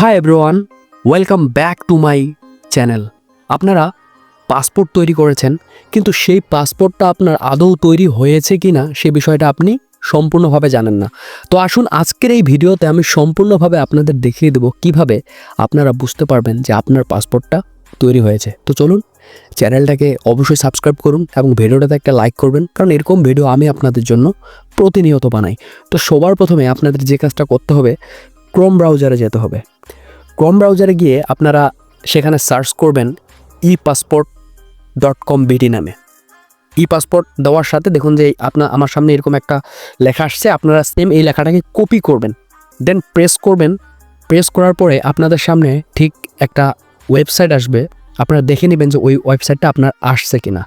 Hi everyone welcome back to my channel আপনারা passport তৈরি করেছেন, কিন্তু সেই পাসপোর্টটা আপনার আদৌ তৈরি হয়েছে কি না সে বিষয়টা আপনি সম্পূর্ণভাবে জানেন না। তো আসুন আজকের এই ভিডিওতে আমি সম্পূর্ণভাবে আপনাদের দেখিয়ে দেবো কীভাবে আপনারা বুঝতে পারবেন যে আপনার পাসপোর্টটা তৈরি হয়েছে। তো চলুন চ্যানেলটাকে অবশ্যই সাবস্ক্রাইব করুন এবং ভিডিওটাতে একটা লাইক করবেন, কারণ এরকম ভিডিও আমি আপনাদের জন্য প্রতিনিয়ত বানাই। তো সবার প্রথমে আপনাদের যে কাজটা করতে হবে ক্রোম ব্রাউজারে যেতে হবে। ক্রোম ব্রাউজারে গিয়ে আপনারা সেখানে সার্চ করবেন e passport dot com BD নামে। ই পাসপোর্ট দেওয়ার সাথে দেখুন যে আপনার আমার সামনে এরকম একটা লেখা আসছে, আপনারা সেম এই লেখাটাকে কপি করবেন। দেন প্রেস করবেন। প্রেস করার পরে আপনাদের সামনে ঠিক একটা ওয়েবসাইট আসবে। আপনারা দেখে নেবেন যে ওই ওয়েবসাইটটা আপনার আসছে কিনা।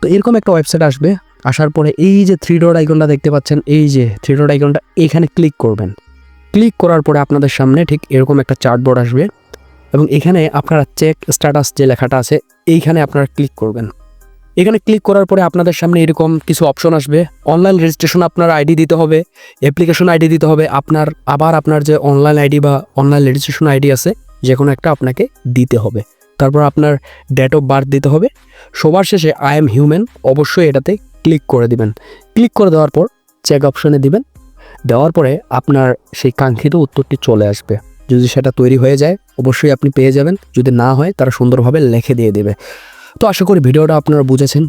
তো এরকম একটা ওয়েবসাইট আসবে। আসার পরে এই যে থ্রি ডট আইকনটা দেখতে পাচ্ছেন, এই যে থ্রি ডট আইকনটা এখানে ক্লিক করবেন। ক্লিক করার পরে আপনাদের সামনে ঠিক এরকম একটা চার্টবোর্ড আসবে এবং এখানে আপনারা চেক স্ট্যাটাস যে লেখাটা আছে, এইখানে আপনারা ক্লিক করবেন। এখানে ক্লিক করার পরে আপনাদের সামনে এরকম কিছু অপশন আসবে। অনলাইন রেজিস্ট্রেশন আপনার আইডি দিতে হবে অ্যাপ্লিকেশন আইডি দিতে হবে, আপনার আবার আপনার যে অনলাইন আইডি বা অনলাইন রেজিস্ট্রেশন আইডি আছে যে কোনো একটা আপনাকে দিতে হবে। তারপর আপনার ডেট অফ বার্থ দিতে হবে। সবার শেষে আই এম হিউম্যান অবশ্যই এটাতে ক্লিক করে দিবেন। ক্লিক করে দেওয়ার পর চেক অপশনে দিবেন। দেওয়ার পরে আপনার সেই কাঙ্ক্ষিত উত্তরটি চলে আসবে। যদি সেটা তৈরি হয়ে যায়, অবশ্যই আপনি পেয়ে যাবেন। যদি না হয়, তারা সুন্দরভাবে লেখে দিয়ে দেবে। তো আশা করি ভিডিওটা আপনারা বুঝেছেন।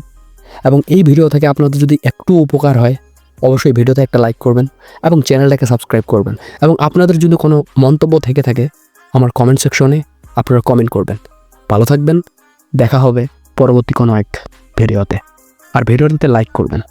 এবং এই ভিডিও থেকে আপনাদের যদি একটু উপকার হয়, অবশ্যই ভিডিওতে একটা লাইক করবেন এবং চ্যানেলটাকে সাবস্ক্রাইব করবেন। এবং আপনাদের যদি কোনো মন্তব্য থেকে থাকে, আমার কমেন্ট সেকশনে আপনারা কমেন্ট করবেন। ভালো থাকবেন। দেখা হবে পরবর্তী কোনো এক ভিডিওতে। আর ভিডিওটাতে লাইক করবেন।